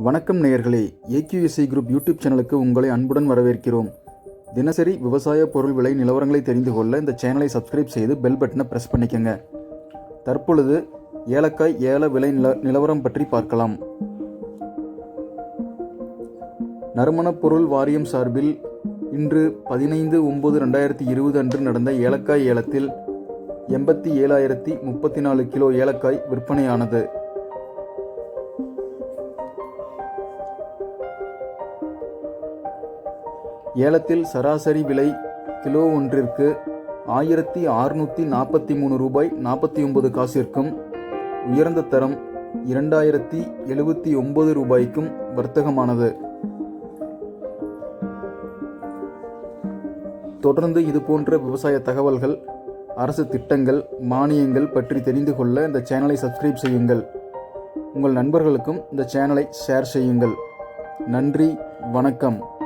வணக்கம் நேயர்களே. ஏக்யூஎஸ்ஐ group YouTube சேனலுக்கு உங்களை அன்புடன் வரவேற்கிறோம். தினசரி விவசாய பொருள் விலை நிலவரங்களை தெரிந்து கொள்ள இந்த சேனலை சப்ஸ்கிரைப் செய்து பெல் பட்டனை ப்ரெஸ் பண்ணிக்கோங்க. தற்பொழுது ஏலக்காய் ஏல விலை நில நிலவரம் பற்றி பார்க்கலாம். நறுமணப் பொருள் வாரியம் சார்பில் இன்று பதினைந்து ஒம்பது ரெண்டாயிரத்தி இருபது அன்று நடந்த ஏலக்காய் ஏலத்தில் எண்பத்தி ஏழாயிரத்தி முப்பத்தி நாலு கிலோ ஏலக்காய் விற்பனையானது. ஏலத்தில் சராசரி விலை கிலோ ஒன்றிற்கு ஆயிரத்தி அறுநூற்றி நாற்பத்தி மூணு ரூபாய் நாற்பத்தி ஒன்பது காசிற்கும் உயர்ந்த தரம் இரண்டாயிரத்தி எழுபத்தி ஒன்பது ரூபாய்க்கும் வர்த்தகமானது. தொடர்ந்து இது போன்ற விவசாய தகவல்கள் அரசு திட்டங்கள் மானியங்கள் பற்றி தெரிந்து கொள்ள இந்த சேனலை சப்ஸ்கிரைப் செய்யுங்கள். உங்கள் நண்பர்களுக்கும் இந்த சேனலை ஷேர் செய்யுங்கள். நன்றி வணக்கம்.